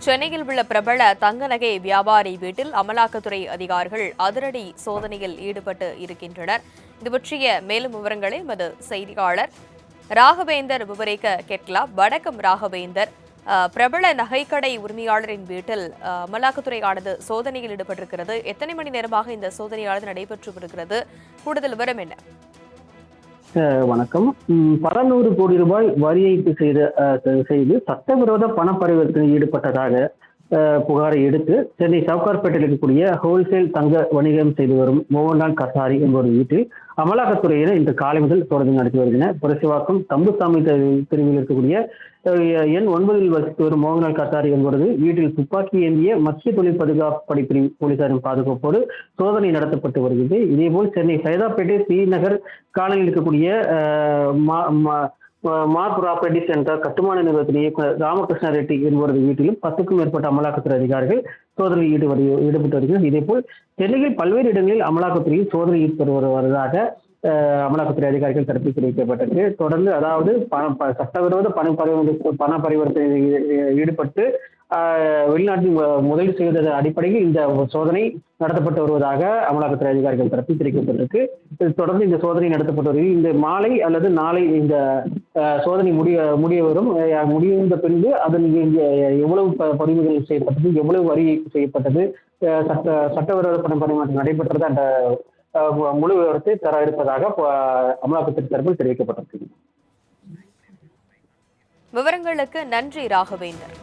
சென்னையில் உள்ள பிரபல தங்க நகை வியாபாரி வீட்டில் அமலாக்கத்துறை அதிகாரிகள் அதிரடி சோதனையில் ஈடுபட்டு இருக்கின்றனர். இது பற்றிய மேலும் விவரங்களை எமது செய்தியாளர் ராகவேந்தர் விவரிக்க கேட்கலாம். வணக்கம் ராகவேந்தர். பிரபல நகைக்கடை உரிமையாளரின் வீட்டில் அஹ், அமலாக்கத்துறையானது சோதனையில் ஈடுபட்டிருக்கிறது. எத்தனை மணி நேரமாக இந்த சோதனையானது நடைபெற்று வருகிறது? கூடுதல் விவரம் என்ன? வணக்கம். பல நூறு கோடி ரூபாய் வரி ஏய்ப்பு செய்த செய்து சட்டவிரோத பண பரிவர்த்தனை ஈடுபட்டதாக புகாரை எடுத்து சென்னை சவுகார்பேட்டையில் இருக்கக்கூடிய ஹோல்சேல் தங்க வணிகம் செய்து வரும் மோகன்லால் கசாரி என்பவர் வீட்டில் அமலாக்கத்துறையினர் இன்று காலை முதல் சோதனை நடத்தி வருகின்றனர். புரசிவாக்கம் தம்புசாமி தெரு- தெருவில் இருக்கக்கூடிய எண் ஒன்பதில் வசித்து வரும் மோகன்லால் கசாரி என்பவரது வீட்டில் துப்பாக்கி ஏந்திய மத்திய தொழில் பாதுகாப்பு படைப்பிரிவு போலீசாரின் பாதுகாப்போடு சோதனை நடத்தப்பட்டு வருகிறது. இதேபோல் சென்னை சைதாப்பேட்டை ஸ்ரீநகர் காலையில் இருக்கக்கூடிய மா- ப்ராப்பர்ட்டிஸ் என்ற கட்டுமான நிறுவனத்தின் இயக்குநர் ராமகிருஷ்ண ரெட்டி என்பவரது வீட்டிலும் பத்துக்கும் மேற்பட்ட அமலாக்கத்துறை அதிகாரிகள் சோதனையில் ஈடுபடு ஈடுபட்டு வருகிறது இதேபோல் சென்னையில் பல்வேறு இடங்களில் அமலாக்கத்துறையில் சோதனை ஈடுபட்டு வருவதாக அமலாக்கத்துறை அதிகாரிகள் தரப்பில் தெரிவிக்கப்பட்டது தொடர்ந்து அதாவது பணம் சட்டவிரோத பண பரிவர்த்தனை பண பரிவர்த்தனை ஈடுபட்டு வெளிநாட்டில் முதலீடு செய்வதன் அடிப்படையில் இந்த சோதனை நடத்தப்பட்டு வருவதாக அமலாக்கத்துறை அதிகாரிகள் தரப்பில் தெரிவிக்கப்பட்டிருக்கு. இது தொடர்ந்து இந்த சோதனை நடத்தப்பட்டு வருகிறது. இந்த மாலை அல்லது நாளை இந்த சோதனை முடிய முடிய வரும். முடிந்த பின்பு அதன் எவ்வளவு ப- பறிமுதல் செய்யப்பட்டது எவ்வளவு வரி ஏய்ப்பு செய்யப்பட்டது சட்ட சட்டவிரோத பணம் பரிமாற்றம் நடைபெற்றது என்ற முழு விவரத்தை தர இருப்பதாக ஆஹ், தரப்பில் தெரிவிக்கப்பட்டிருக்கு விவரங்களுக்கு நன்றி ராகவேந்தர்.